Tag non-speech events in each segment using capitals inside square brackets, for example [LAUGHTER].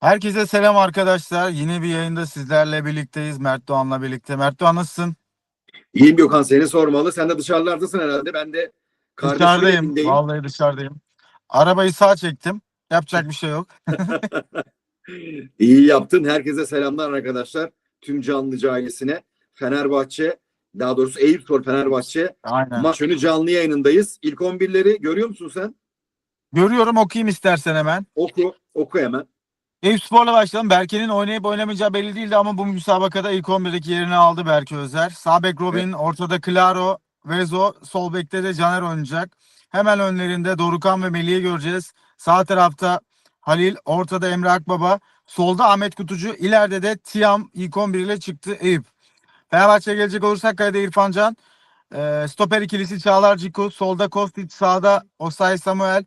Herkese selam arkadaşlar. Yine bir yayında sizlerle birlikteyiz. Mert Doğan'la birlikte. Mert Doğan nasılsın? İyiyim Gökhan seni sormalı. Sen de dışarılardasın herhalde. Ben de Dışarıdayım. evindeyim. Vallahi dışarıdayım. Arabayı sağa çektim. Yapacak bir şey yok. [LAUGHS] İyi yaptın. Herkese selamlar arkadaşlar. Tüm Canlıcı ailesine. Fenerbahçe, daha doğrusu Eyüpspor Fenerbahçe Aynen. maç önü canlı yayınındayız. İlk 11'leri görüyor musun sen? Görüyorum okuyayım istersen hemen. Oku, oku hemen. Eyüpspor'la başlayalım. Berke'nin oynayıp oynamayacağı belli değildi ama bu müsabakada ilk 11'deki yerini aldı Berke Özer. Sağ bek Robin, ortada Claro, Vezo, sol bekte de Caner oynayacak. Hemen önlerinde Dorukan ve Melih'i göreceğiz. Sağ tarafta Halil, ortada Emre Akbaba, solda Ahmet Kutucu, ileride de Tiam ilk 11 ile çıktı Eyüp. Fenerbahçe'ye gelecek olursak kalede İrfan Can, e, stoper ikilisi Çağlar Ciku, solda Kostic, sağda Osay Samuel,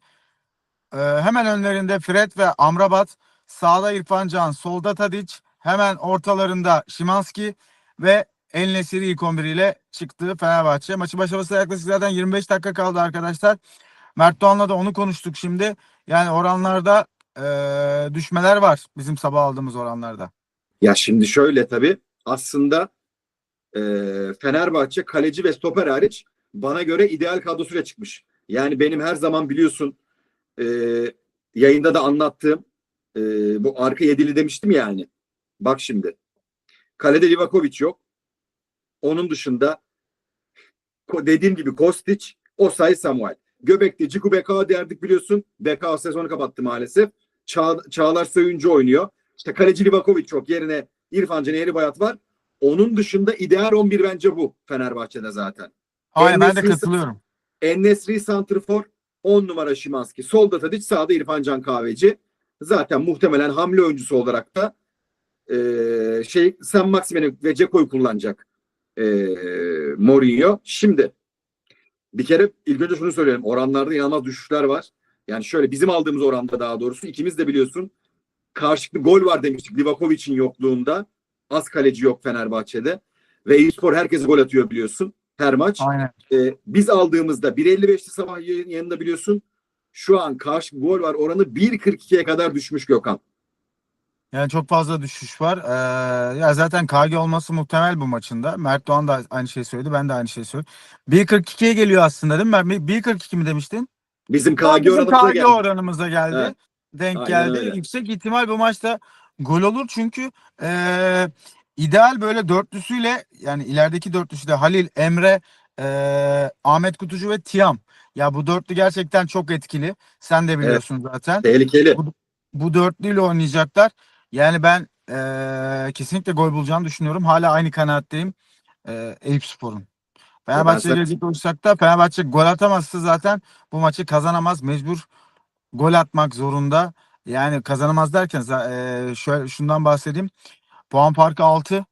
e, hemen önlerinde Fred ve Amrabat, Sağda İrfan Can, solda Tadic, hemen ortalarında Şimanski ve El Nesiri ilk 11 ile çıktı Fenerbahçe. Maçı başlamasına yaklaşık zaten 25 dakika kaldı arkadaşlar. Mert Doğan'la da onu konuştuk şimdi. Yani oranlarda eee, düşmeler var bizim sabah aldığımız oranlarda. Ya şimdi şöyle tabii aslında e, Fenerbahçe kaleci ve stoper hariç bana göre ideal kadrosuyla çıkmış. Yani benim her zaman biliyorsun e, yayında da anlattığım e, bu arka yedili demiştim yani. Bak şimdi. Kalede Livakovic yok. Onun dışında dediğim gibi Kostic, Osay Samuel. Göbek'te Ciku Beka derdik biliyorsun. Beka sezonu kapattı maalesef. Çağ, Çağlar Söyüncü oynuyor. İşte kaleci Livakovic yok. Yerine İrfan Can Eğri Bayat var. Onun dışında ideal 11 bence bu Fenerbahçe'de zaten. Aynen ben de katılıyorum. Ennesri Santrfor 10 numara Şimanski. Solda Tadic, sağda İrfan Can Kahveci. Zaten muhtemelen hamle oyuncusu olarak da eee, şey Sen Maximen'i ve Ceko'yu kullanacak eee Mourinho. Şimdi bir kere ilk önce şunu söyleyelim. Oranlarda inanılmaz düşüşler var. Yani şöyle bizim aldığımız oranda daha doğrusu ikimiz de biliyorsun karşılıklı gol var demiştik Livakovic'in yokluğunda. Az kaleci yok Fenerbahçe'de. Ve Eyüpspor herkese gol atıyor biliyorsun her maç. Aynen. Ee, biz aldığımızda 1.55'li sabah yayın- yanında biliyorsun şu an karşı gol var oranı 1.42'ye kadar düşmüş Gökhan. Yani çok fazla düşüş var. Eee, ya zaten KG olması muhtemel bu maçında. Mert Doğan da aynı şeyi söyledi. Ben de aynı şeyi söyledim. 1.42'ye geliyor aslında değil mi? Ben 1.42 mi demiştin? Bizim KG bizim oranımıza KG geldi. oranımıza geldi. Evet. Denk Aynen geldi. öyle. Yüksek ihtimal bu maçta gol olur çünkü eee, ideal böyle dörtlüsüyle yani ilerideki dörtlüsüyle Halil, Emre, eee, Ahmet Kutucu ve Tiam. Ya bu dörtlü gerçekten çok etkili. Sen de biliyorsun zaten. Tehlikeli. Bu dörtlüyle oynayacaklar. Yani ben eee, kesinlikle gol bulacağını düşünüyorum. Hala aynı kanaatteyim. Eee Eyüpspor'un. Fenerbahçe'ye sana- gelecek olursak da Fenerbahçe gol atamazsa zaten bu maçı kazanamaz. Mecbur gol atmak zorunda. Yani kazanamaz derken eee, şöyle şundan bahsedeyim. Puan farkı 6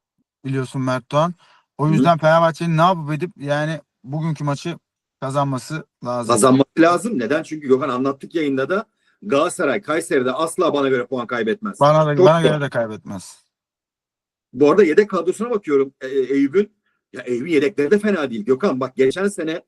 biliyorsun Mert Doğan. O yüzden Fenerbahçe'nin ne yapıp edip yani bugünkü maçı kazanması lazım. Kazanması lazım. Neden? Çünkü Gökhan anlattık yayında da Galatasaray Kayseri'de asla bana göre puan kaybetmez. Bana da, Çok bana göre de kaybetmez. Bu arada yedek kadrosuna bakıyorum e, e, Eyüp'ün. Ya Eyüp'ün yedekleri de fena değil. Gökhan bak geçen sene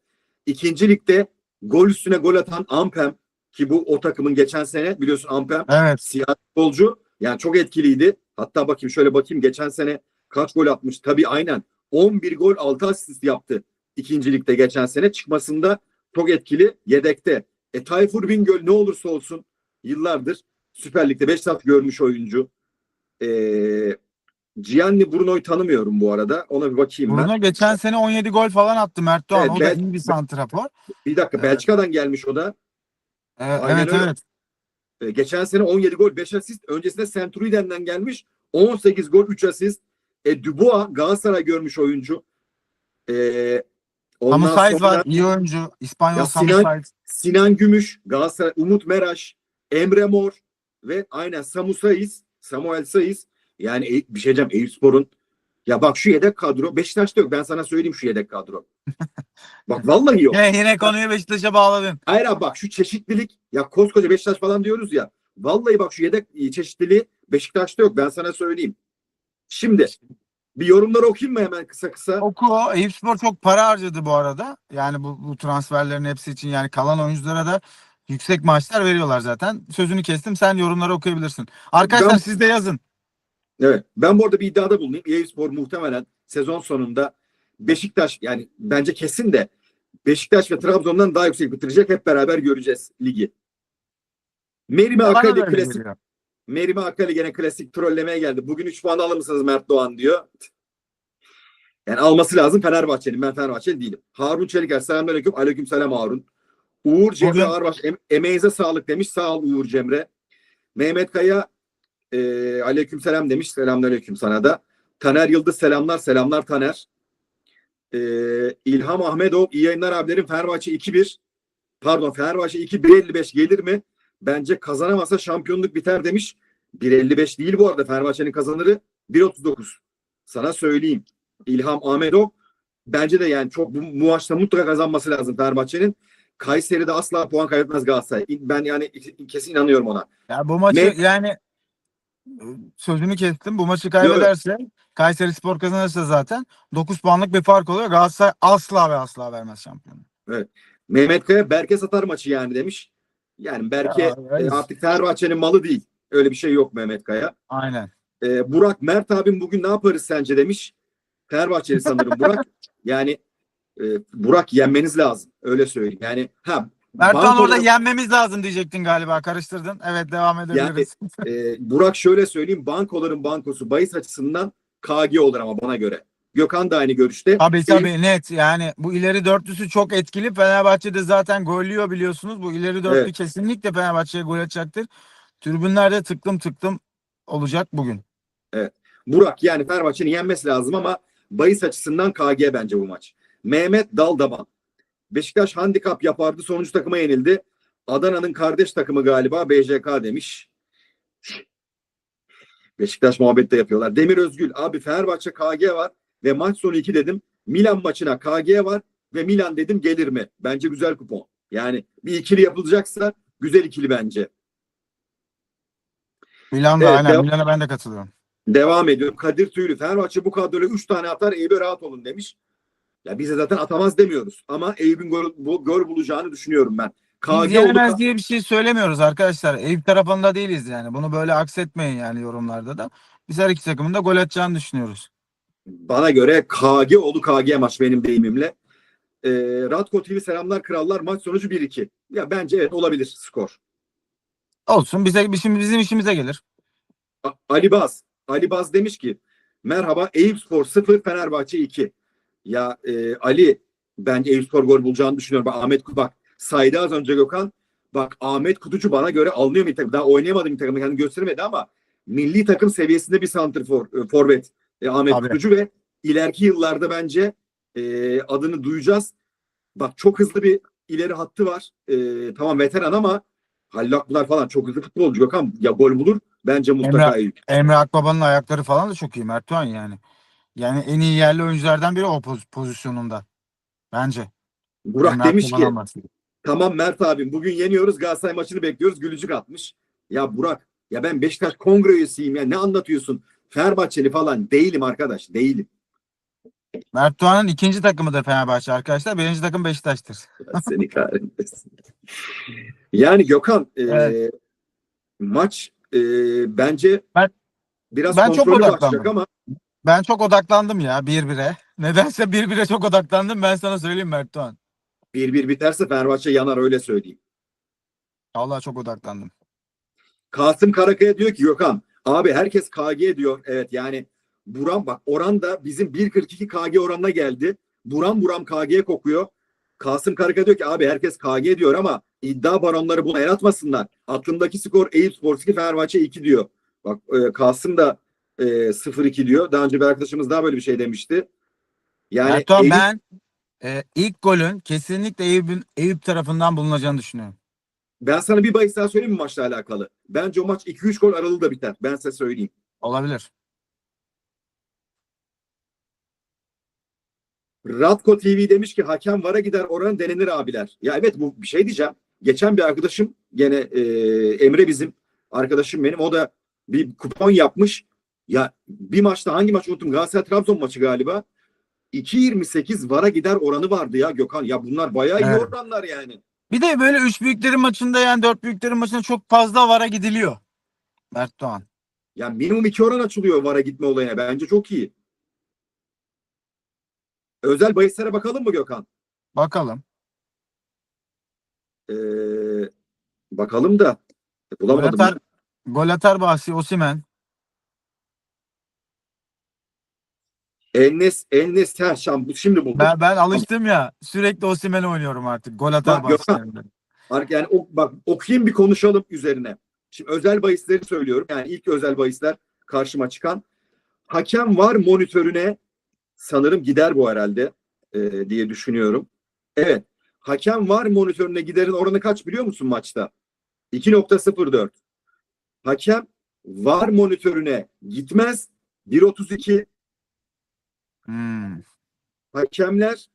ikinci ligde gol üstüne gol atan Ampem ki bu o takımın geçen sene biliyorsun Ampem Evet. siyah golcü. Yani çok etkiliydi. Hatta bakayım şöyle bakayım geçen sene kaç gol atmış. Tabii aynen 11 gol 6 asist yaptı ikinci ligde geçen sene. Çıkmasında çok etkili yedekte. E Tayfur Bingöl ne olursa olsun yıllardır Süper Lig'de 5 saat görmüş oyuncu. E, Gianni Bruno'yu tanımıyorum bu arada. Ona bir bakayım ben. Bruno geçen sene 17 gol falan attı Mert Doğan. Evet, o da iyi bir santrafor. Bir dakika Evet. Belçika'dan gelmiş o da. Ee, Aynen evet öyle. evet. E, geçen sene 17 gol 5 asist. Öncesinde Centuriden'den gelmiş. 18 gol 3 asist. E, Dubois Galatasaray görmüş oyuncu. E, ondan Samu Saiz sonra var. iyi oyuncu. İspanyol Ya Samu Sinan- Saiz. Sinan Gümüş, Galatasaray, Umut Meraş, Emre Mor ve aynen Samu Saiz, Samuel Saiz. Yani e- bir şey diyeceğim Eyüpspor'un ya bak şu yedek kadro Beşiktaş'ta yok. Ben sana söyleyeyim şu yedek kadro. [LAUGHS] bak vallahi yok. Yine, yine konuyu Beşiktaş'a bağladın. Hayır abi bak şu çeşitlilik ya koskoca Beşiktaş falan diyoruz ya. Vallahi bak şu yedek e, çeşitliliği Beşiktaş'ta yok ben sana söyleyeyim. Şimdi bir yorumları okuyayım mı hemen kısa kısa? Oku. Eyüpspor çok para harcadı bu arada. Yani bu, bu transferlerin hepsi için yani kalan oyunculara da yüksek maaşlar veriyorlar zaten. Sözünü kestim. Sen yorumları okuyabilirsin. Arkadaşlar Ben- siz de yazın. Evet. Ben bu arada bir iddiada bulunayım. EA muhtemelen sezon sonunda Beşiktaş yani bence kesin de Beşiktaş ve Trabzon'dan daha yüksek bitirecek. Hep beraber göreceğiz ligi. Akali öyle klasik geliyor. Merimi Akali gene klasik trollemeye geldi. Bugün 3 puan alır mısınız Mert Doğan diyor. Yani alması lazım Fenerbahçe'nin. Ben Fenerbahçeli değilim. Harun Çeliker selamünaleyküm. Aleyküm selam Harun. Uğur Cemre Bugün- Ağırbaş em- emeğinize sağlık demiş. Sağ ol Uğur Cemre. Mehmet Kaya e, aleyküm selam demiş. Selamünaleyküm sana da. Taner Yıldız selamlar. Selamlar Taner. E, İlham Ahmetov iyi yayınlar abilerim. Fenerbahçe 2-1. Pardon Fenerbahçe 2-1.55 gelir mi? Bence kazanamazsa şampiyonluk biter demiş. 1.55 değil bu arada Fenerbahçe'nin kazanırı 1.39. Sana söyleyeyim. İlham Ahmedov bence de yani çok bu, bu maçta mutlaka kazanması lazım Fenerbahçe'nin. Kayseri'de asla puan kaybetmez Galatasaray. Ben yani kesin inanıyorum ona. Ya bu maçı Ne- yani sözünü kestim. Bu maçı kaybederse Kayseri Spor kazanırsa zaten 9 puanlık bir fark oluyor. Galatasaray asla ve asla vermez şampiyonluğu. Mehmet Kaya Berke satar maçı yani demiş. Yani Berke Ya, e, artık Fenerbahçe'nin malı değil. Öyle bir şey yok Mehmet Kaya. Aynen. E, Burak Mert abim bugün ne yaparız sence demiş. Fenerbahçeli sanırım Burak. [LAUGHS] Yani e, Burak yenmeniz lazım. Öyle söyleyeyim. Yani ha Mertcan banko orada yenmemiz lazım diyecektin galiba. Karıştırdın. Evet devam edebiliriz. e, Burak şöyle söyleyeyim. Bankoların bankosu bahis açısından KG olur ama bana göre. Gökhan da aynı görüşte. Tabii tabii net. Yani bu ileri dörtlüsü çok etkili. Fenerbahçe'de zaten gollüyor biliyorsunuz. Bu ileri dörtlü Evet. kesinlikle Fenerbahçe'ye gol atacaktır. Tribünlerde tıklım tıklım olacak bugün. Burak yani Fenerbahçe'nin yenmesi lazım ama bahis açısından KG bence bu maç. Mehmet Daldaban. Beşiktaş handikap yapardı. Sonuncu takıma yenildi. Adana'nın kardeş takımı galiba BJK demiş. Beşiktaş muhabbet de yapıyorlar. Demir Özgül. Abi Fenerbahçe KG var ve maç sonu 2 dedim. Milan maçına KG var ve Milan dedim gelir mi? Bence güzel kupon. Yani bir ikili yapılacaksa güzel ikili bence. Milan'da Evet, aynen. Milan'a ben de katılıyorum. Devam ediyorum. Kadir Tüylü. Fenerbahçe bu kadroyla 3 tane atar. Eyüp'e rahat olun demiş. Ya bize zaten atamaz demiyoruz. Ama Eyüp'ün gol, bu- gol bulacağını düşünüyorum ben. Biz KG yenemez oldu. diye bir şey söylemiyoruz arkadaşlar. Eyüp tarafında değiliz yani. Bunu böyle aksetmeyin yani yorumlarda da. Biz her iki takımın da gol atacağını düşünüyoruz. Bana göre KG oldu KG maç benim deyimimle. Ee, Radko TV selamlar krallar. Maç sonucu 1-2. Ya bence evet olabilir skor. Olsun bize bizim, bizim işimize gelir. A- Ali Baz. Ali Baz demiş ki merhaba Eyüp Spor 0 Fenerbahçe 2. Ya e, Ali bence Eyüp Spor gol bulacağını düşünüyorum. Bak Ahmet bak saydı az önce Gökhan. Bak Ahmet Kutucu bana göre alınıyor bir takım. Daha oynayamadı bir takımda kendini göstermedi ama milli takım seviyesinde bir santrfor, e, forvet e, Ahmet Tabii. Kutucu ve ileriki yıllarda bence e, adını duyacağız. Bak çok hızlı bir ileri hattı var. E, tamam veteran ama Halil Akbular falan çok hızlı futbolcu Gökhan. Ya gol bulur bence mutlaka Emre- Eyüp. Emre Akbaba'nın ayakları falan da çok iyi Mertcan yani. Yani en iyi yerli oyunculardan biri o poz- pozisyonunda. Bence. Burak Emre demiş ki bahsediyorum. tamam Mert abim bugün yeniyoruz Galatasaray maçını bekliyoruz gülücük atmış. Ya Burak ya ben Beşiktaş kongre üyesiyim ya ne anlatıyorsun? Fenerbahçeli falan değilim arkadaş değilim. Mert Doğan'ın ikinci takımı da Fenerbahçe arkadaşlar. Birinci takım Beşiktaş'tır. Allah Seni kahretmesin. Yani Gökhan e, Evet. maç e, bence Ben- biraz ben çok odaklandım. ama Ben çok odaklandım ya bir bire. Nedense bir bire çok odaklandım. Ben sana söyleyeyim Mert Doğan. 1-1 biterse Fenerbahçe yanar öyle söyleyeyim. Vallahi çok odaklandım. Kasım Karakaya diyor ki Gökhan abi herkes KG diyor. Evet yani buram bak oran da bizim 1.42 KG oranına geldi. Buram buram KG kokuyor. Kasım Karakaya diyor ki abi herkes KG diyor ama iddia baronları buna el atmasınlar. Aklımdaki skor Eyüp Spor 2 Fenerbahçe 2 diyor. Bak e, Kasım da e, 0-2 diyor. Daha önce bir arkadaşımız daha böyle bir şey demişti. Yani Doğan Eyüp- ben e, ilk golün kesinlikle Eyüp'ün Eyüp tarafından bulunacağını düşünüyorum. Ben sana bir bahis daha söyleyeyim mi maçla alakalı? Bence o maç 2-3 gol aralığı da biter. Ben size söyleyeyim. Olabilir. Radko TV demiş ki hakem vara gider oran denenir abiler. Ya evet bu bir şey diyeceğim. Geçen bir arkadaşım gene e, Emre bizim arkadaşım benim o da bir kupon yapmış. Ya bir maçta hangi maç unuttum Galatasaray Trabzon maçı galiba. 2.28 vara gider oranı vardı ya Gökhan. Ya bunlar bayağı iyi Evet. oranlar yani. Bir de böyle üç büyüklerin maçında yani dört büyüklerin maçında çok fazla vara gidiliyor. Mert Doğan. Yani minimum iki oran açılıyor VAR'a gitme olayına. Bence çok iyi. Özel bahislere bakalım mı Gökhan? Bakalım. Ee, bakalım da e, bulamadım. Gol atar, gol atar bahsi Osimen. Elnes Elnes ha, şam, bu- şimdi buldum. Ben, ben alıştım ya. Sürekli Osimen oynuyorum artık. Gol atar Bak. Ar- Yani o, bak okuyayım bir konuşalım üzerine. Şimdi özel bahisleri söylüyorum. Yani ilk özel bahisler karşıma çıkan. Hakem var monitörüne sanırım gider bu herhalde e, diye düşünüyorum. Evet. Hakem var monitörüne giderin oranı kaç biliyor musun maçta? 2.04. Hakem var monitörüne gitmez 1.32. Hmm. Hakemler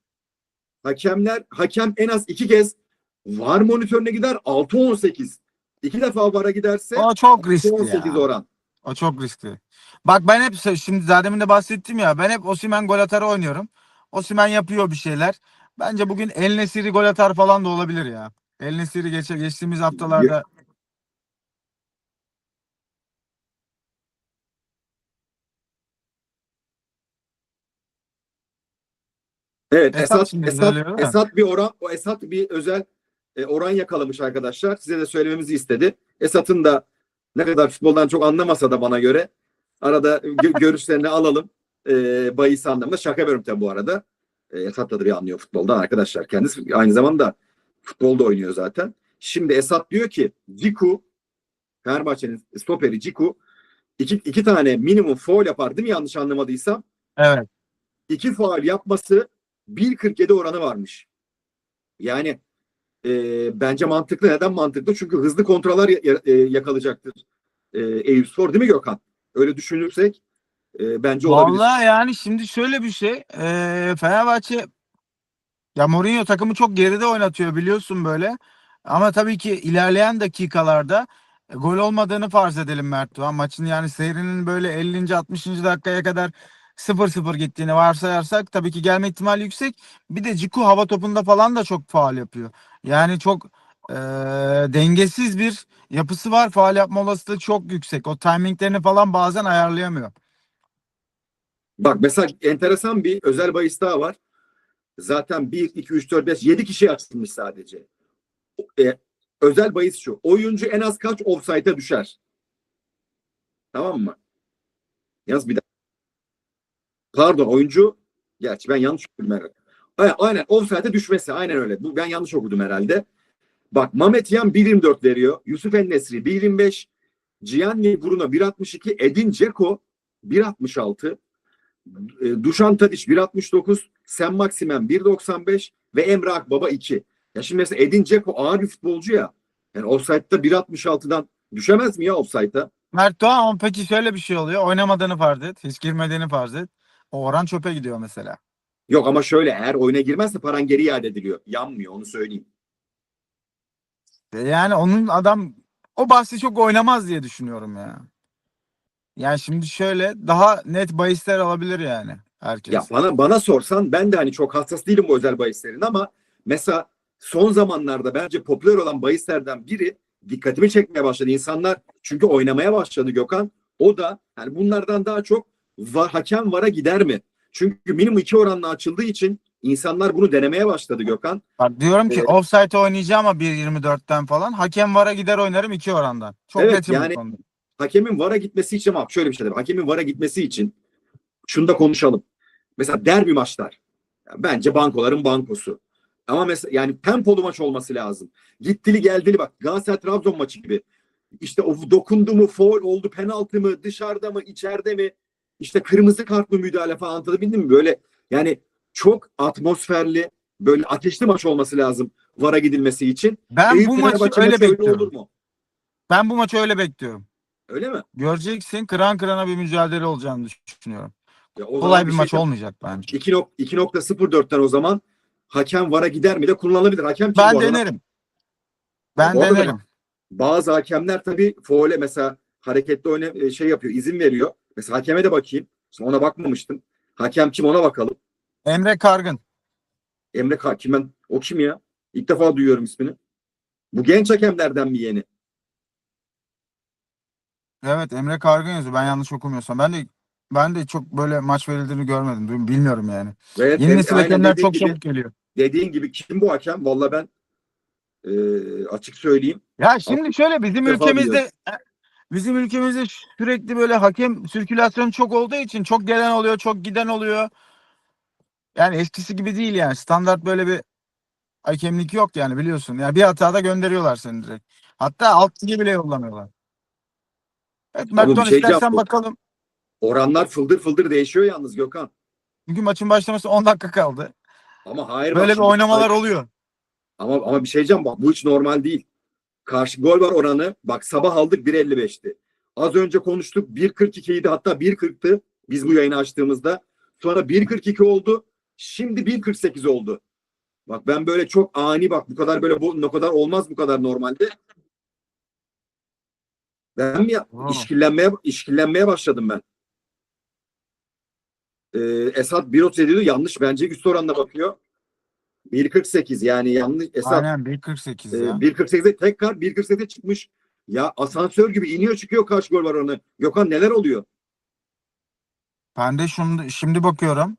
hakemler hakem en az iki kez var monitörüne gider 6-18. İki defa vara giderse O çok riskli 18 ya. oran. O çok riskli. Bak ben hep şimdi daha demin de bahsettim ya ben hep Osimen gol atarı oynuyorum. Osimen yapıyor bir şeyler. Bence bugün El Nesiri gol atar falan da olabilir ya. El Nesiri geçe, geçtiğimiz haftalarda Evet Esat Esat şimdi Esat, söylüyor değil mi? Esat bir oran o Esat bir özel e, oran yakalamış arkadaşlar. Size de söylememizi istedi. Esat'ın da ne kadar futboldan çok anlamasa da bana göre arada gö- [LAUGHS] görüşlerini alalım. E, bahis anlamında şaka yapıyorum tabii bu arada. E, Esat da bir anlıyor futboldan arkadaşlar. Kendisi aynı zamanda futbolda oynuyor zaten. Şimdi Esat diyor ki Ciku Fenerbahçe'nin stoperi Ciku iki, iki tane minimum foul yapar değil mi yanlış anlamadıysam? evet. iki faal yapması 1.47 oranı varmış. Yani e, bence mantıklı. Neden mantıklı? Çünkü hızlı kontralar e, yakalayacaktır e, Eyüpspor değil mi Gökhan? Öyle düşünürsek e, bence olabilir. Vallahi yani şimdi şöyle bir şey. eee, Fenerbahçe ya Mourinho takımı çok geride oynatıyor biliyorsun böyle. Ama tabii ki ilerleyen dakikalarda e, gol olmadığını farz edelim Mert Doğan. Maçın yani seyrinin böyle 50. 60. dakikaya kadar 0-0 gittiğini varsayarsak tabii ki gelme ihtimali yüksek. Bir de Ciku hava topunda falan da çok faal yapıyor. Yani çok eee, dengesiz bir yapısı var. Faal yapma olasılığı çok yüksek. O timinglerini falan bazen ayarlayamıyor. Bak mesela enteresan bir özel bahis daha var. Zaten 1, 2, 3, 4, 5, 7 kişi açılmış sadece. E, özel bahis şu. Oyuncu en az kaç offside'a düşer? Tamam mı? Yaz bir daha. Pardon oyuncu. Gerçi ben yanlış okudum herhalde. Aynen, aynen offside'e düşmesi. Aynen öyle. Bu, ben yanlış okudum herhalde. Bak Mehmet Yan 1.24 veriyor. Yusuf Ennesri 1.25. Gianni Bruno 1.62. Edin Dzeko 1.66. E, Dušan Tadić 1.69. Sen Maximen 1.95 ve Emre Akbaba 2. Ya şimdi mesela Edin Dzeko ağır bir futbolcu ya. Yani offside'da 1.66'dan düşemez mi ya offside'da? Mert Doğan ama peki şöyle bir şey oluyor. Oynamadığını farz et. Hiç girmediğini farz et. O oran çöpe gidiyor mesela. Yok ama şöyle eğer oyuna girmezse paran geri iade ediliyor. Yanmıyor onu söyleyeyim. E Yani onun adam o bahsi çok oynamaz diye düşünüyorum ya. Yani şimdi şöyle daha net bahisler alabilir yani herkes. Ya bana bana sorsan ben de hani çok hassas değilim bu özel bahislerin ama mesela son zamanlarda bence popüler olan bahislerden biri dikkatimi çekmeye başladı insanlar çünkü oynamaya başladı Gökhan. O da yani bunlardan daha çok var, hakem vara gider mi? Çünkü minimum iki oranla açıldığı için insanlar bunu denemeye başladı Gökhan. Bak diyorum ki Evet. offside oynayacağım ama 1.24'ten falan. Hakem vara gider oynarım 2 orandan. Çok Evet, netim yani- bu. Hakemin vara gitmesi için ama şöyle bir şey de var. Hakemin vara gitmesi için şunu da konuşalım. Mesela derbi maçlar. Bence bankoların bankosu. Ama mesela yani tempolu maç olması lazım. Gittili geldili bak Galatasaray Trabzon maçı gibi. İşte o dokundu mu, foul oldu, penaltı mı, dışarıda mı, içeride mi? İşte kırmızı kart mı müdahale falan anlatabildim mi? Böyle yani çok atmosferli, böyle ateşli maç olması lazım VAR'a gidilmesi için. Ben Eyüp bu maçı öyle bekliyorum. olur mu? Ben bu maçı öyle bekliyorum. Öyle mi? Göreceksin kıran kırana bir mücadele olacağını düşünüyorum. Ya Kolay bir şey maç yap- olmayacak bence. 2 nok- 2.04'ten o zaman hakem vara gider mi de kullanılabilir. Hakem Ben denerim. Ben Bu denerim. Bazı hakemler tabii foule mesela hareketli oyna e, şey yapıyor, izin veriyor. Mesela hakeme de bakayım. Şimdi ona bakmamıştım. Hakem kim ona bakalım. Emre Kargın. Emre Ka- kim ben? O kim ya? İlk defa duyuyorum ismini. Bu genç hakemlerden mi yeni? Evet Emre Kargın yazıyor. Ben yanlış okumuyorsam. Ben de ben de çok böyle maç verildiğini görmedim. Bilmiyorum yani. Ve Yeni nesil hakemler çok gibi, çabuk geliyor. dediğin gibi kim bu hakem? Valla ben e, açık söyleyeyim. Ya şimdi şöyle bizim ülkemizde bizim ülkemizde sürekli böyle hakem sirkülasyonu çok olduğu için çok gelen oluyor, çok giden oluyor. Yani eskisi gibi değil yani. Standart böyle bir hakemlik yok yani biliyorsun. Yani bir hatada gönderiyorlar seni direkt. Hatta alt lige bile yollamıyorlar. Evet Merton şey istersen yaptı. bakalım. Oranlar fıldır fıldır değişiyor yalnız Gökhan. Bugün maçın başlaması 10 dakika kaldı. Ama hayır Böyle bir oynamalar oluyor. Ama ama bir şey diyeceğim bak bu hiç normal değil. Karşı gol var oranı. Bak sabah aldık 1.55'ti. Az önce konuştuk 1.42 idi hatta 1.40'tı biz bu yayını açtığımızda. Sonra 1.42 oldu. Şimdi 1.48 oldu. Bak ben böyle çok ani bak bu kadar böyle bu ne kadar olmaz bu kadar normalde. Ben mi Aa. işkillenmeye işkillenmeye başladım ben. Ee, Esat 1.37 diyor yanlış bence üst oranına bakıyor. 1.48 yani yanlış Esat Aynen 1.48 ee, ya. 1.48'e tekrar 1.48'e çıkmış. Ya asansör gibi iniyor çıkıyor kaç gol var onu. Gökhan neler oluyor? Ben de şimdi, şimdi bakıyorum.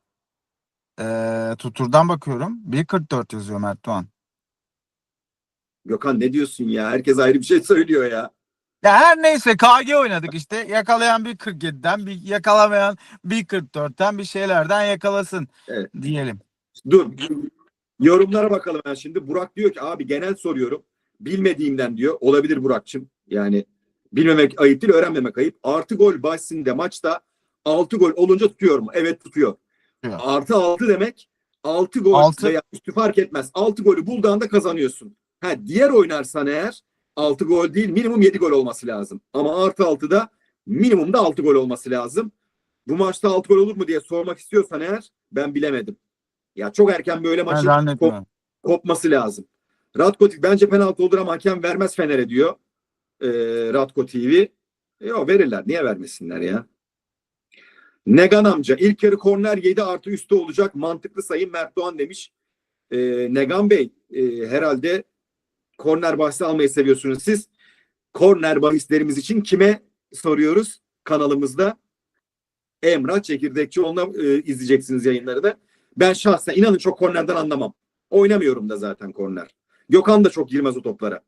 Ee, tuturdan bakıyorum. 1.44 yazıyor Mert Doğan. Gökhan ne diyorsun ya? Herkes ayrı bir şey söylüyor ya. Ya her neyse KG oynadık işte. Yakalayan bir 47'den, bir yakalamayan bir 44'ten bir şeylerden yakalasın Evet. diyelim. Dur. Yorumlara bakalım ben şimdi. Burak diyor ki abi genel soruyorum. Bilmediğimden diyor. Olabilir Burak'cığım. Yani bilmemek ayıp değil öğrenmemek ayıp. Artı gol bahsinde maçta 6 gol olunca tutuyor mu? Evet tutuyor. Tutuyor. Artı 6 demek 6 gol Altı. veya üstü fark etmez. 6 golü bulduğunda kazanıyorsun. Ha diğer oynarsan eğer 6 gol değil minimum 7 gol olması lazım. Ama artı 6'da minimumda 6 gol olması lazım. Bu maçta 6 gol olur mu diye sormak istiyorsan eğer ben bilemedim. Ya çok erken böyle maçın kop- kopması lazım. Ratko bence penaltı olur ama hakem vermez Fener'e diyor. Ee, Ratko TV. Yok verirler. Niye vermesinler ya? Negan amca ilk yarı korner 7 artı üstü olacak. Mantıklı sayın Mert Doğan demiş. Ee, Negan Bey e, herhalde korner bahsi almayı seviyorsunuz siz. Korner bahislerimiz için kime soruyoruz kanalımızda? Emrah Çekirdekçioğlu'na e, izleyeceksiniz yayınları da. Ben şahsen inanın çok kornerden anlamam. Oynamıyorum da zaten korner. Gökhan da çok girmez o toplara.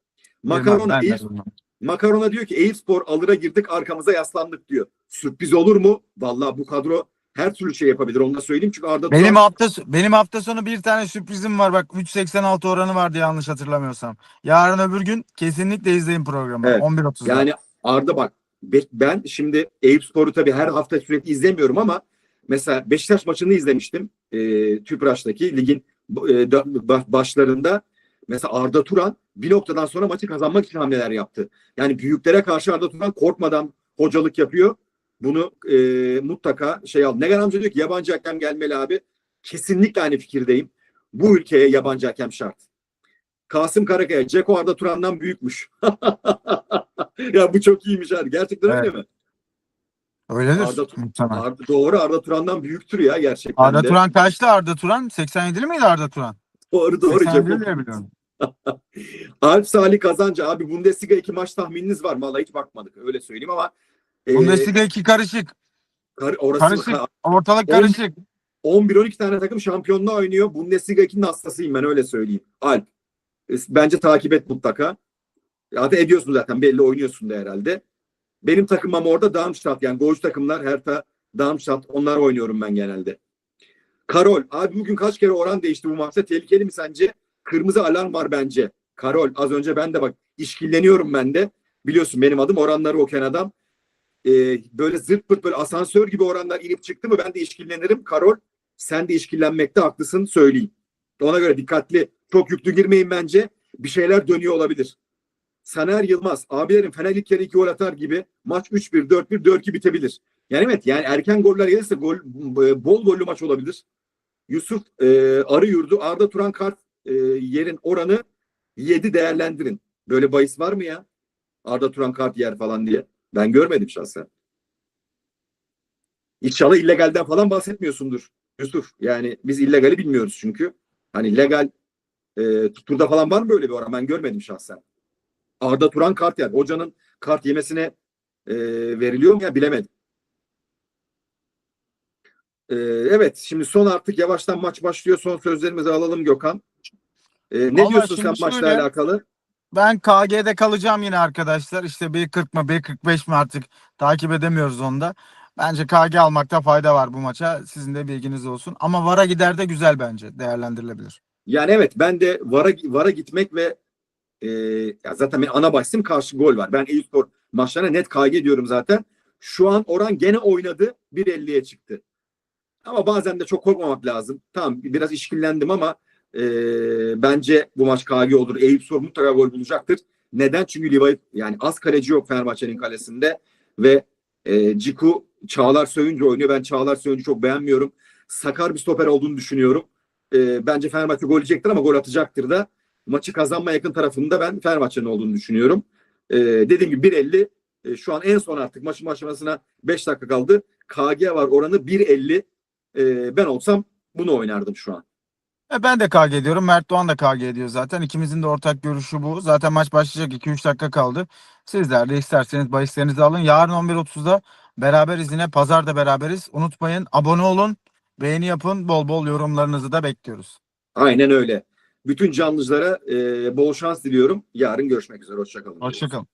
Makarona, Eyüp-. Makarona diyor ki Eyüpspor alır'a girdik arkamıza yaslandık diyor. Sürpriz olur mu? Vallahi bu kadro her türlü şey yapabilir. Onu da söyleyeyim çünkü Arda Benim Turan- hafta benim hafta sonu bir tane sürprizim var. Bak 3.86 oranı vardı yanlış hatırlamıyorsam. Yarın öbür gün kesinlikle izleyin programı. Evet. 11.30'da. Yani Arda bak be- ben şimdi Eyüpspor'u tabii her hafta sürekli izlemiyorum ama mesela Beşiktaş maçını izlemiştim. E, Tüpraş'taki ligin e, başlarında mesela Arda Turan bir noktadan sonra maçı kazanmak için hamleler yaptı. Yani büyüklere karşı Arda Turan korkmadan hocalık yapıyor. Bunu e, mutlaka şey al. Negan amca diyor ki yabancı hakem gelmeli abi. Kesinlikle aynı fikirdeyim. Bu ülkeye yabancı hakem şart. Kasım Karakaya, Ceko Arda Turan'dan büyükmüş. [LAUGHS] ya bu çok iyiymiş abi. Gerçekten öyle Evet. mi? Öyledir. Arda- muhtemelen. Arda, doğru Arda Turan'dan büyüktür ya gerçekten Arda de. Turan kaçtı Arda Turan? 87'li miydi Arda Turan? Doğru doğru. 87'li Ceko. diye biliyorum. [LAUGHS] Alp Salih Kazancı abi Bundesliga iki maç tahmininiz var mı? Vallahi hiç bakmadık öyle söyleyeyim ama e, Bundesliga 2 karışık. kar- orası Karışık. Ortalık On- karışık. 11-12 tane takım şampiyonluğa oynuyor. Bundesliga 2'nin hastasıyım ben öyle söyleyeyim. Alp. Bence takip et mutlaka. Da ediyorsun zaten belli oynuyorsun da herhalde. Benim takımım orada Darmstadt yani golcü takımlar Hertha, Darmstadt onlar oynuyorum ben genelde. Karol abi bugün kaç kere oran değişti bu maçta tehlikeli mi sence? Kırmızı alarm var bence. Karol az önce ben de bak işkilleniyorum ben de. Biliyorsun benim adım oranları okuyan adam. Ee, böyle zırt pırt böyle asansör gibi oranlar inip çıktı mı ben de işkillenirim. Karol sen de işkillenmekte haklısın söyleyeyim. Ona göre dikkatli. Çok yüklü girmeyin bence. Bir şeyler dönüyor olabilir. Saner Yılmaz. Abilerim Fener ilk iki gol atar gibi maç 3-1, 4-1, 4-2 bitebilir. Yani evet yani erken goller gelirse gol, bol gollü maç olabilir. Yusuf e, Arı Yurdu Arda Turan kart e, yerin oranı 7 değerlendirin. Böyle bahis var mı ya? Arda Turan kart yer falan diye. Ben görmedim şahsen. İnşallah illegalden falan bahsetmiyorsundur Yusuf. Yani biz illegali bilmiyoruz çünkü. Hani legal e, turda falan var mı böyle bir oran? Ben görmedim şahsen. Arda Turan kart yer. Hocanın kart yemesine e, veriliyor mu ya bilemedim. E, evet şimdi son artık yavaştan maç başlıyor. Son sözlerimizi alalım Gökhan. E, ne Vallahi diyorsun sen maçla şöyle- alakalı? Ben KG'de kalacağım yine arkadaşlar. İşte 1.40 mı 1.45 mi artık takip edemiyoruz onu da. Bence KG almakta fayda var bu maça. Sizin de bilginiz olsun. Ama VAR'a gider de güzel bence. Değerlendirilebilir. Yani evet ben de VAR'a, VAR'a gitmek ve e, ya zaten benim ana bahsim karşı gol var. Ben Eyüpspor maçlarına net KG diyorum zaten. Şu an oran gene oynadı. 1.50'ye çıktı. Ama bazen de çok korkmamak lazım. Tamam biraz işkillendim ama e, bence bu maç KG olur. Eyüpspor mutlaka gol bulacaktır. Neden? Çünkü Levi yani az kaleci yok Fenerbahçe'nin kalesinde ve e, Ciku Çağlar Söyüncü oynuyor. Ben Çağlar Söyüncü çok beğenmiyorum. Sakar bir stoper olduğunu düşünüyorum. E, bence Fenerbahçe gol yiyecektir ama gol atacaktır da. Maçı kazanma yakın tarafında ben Fenerbahçe'nin olduğunu düşünüyorum. E, dediğim gibi 1.50 e, şu an en son artık maçın başlamasına 5 dakika kaldı. KG var oranı 1.50. E, ben olsam bunu oynardım şu an. E ben de KG diyorum. Mert Doğan da KG ediyor zaten. İkimizin de ortak görüşü bu. Zaten maç başlayacak 2-3 dakika kaldı. Sizler de isterseniz bahislerinizi alın. Yarın 11.30'da beraberiz yine. Pazarda beraberiz. Unutmayın abone olun. Beğeni yapın. Bol bol yorumlarınızı da bekliyoruz. Aynen öyle. Bütün canlıcılara e, bol şans diliyorum. Yarın görüşmek üzere. Hoşçakalın. Hoşçakalın.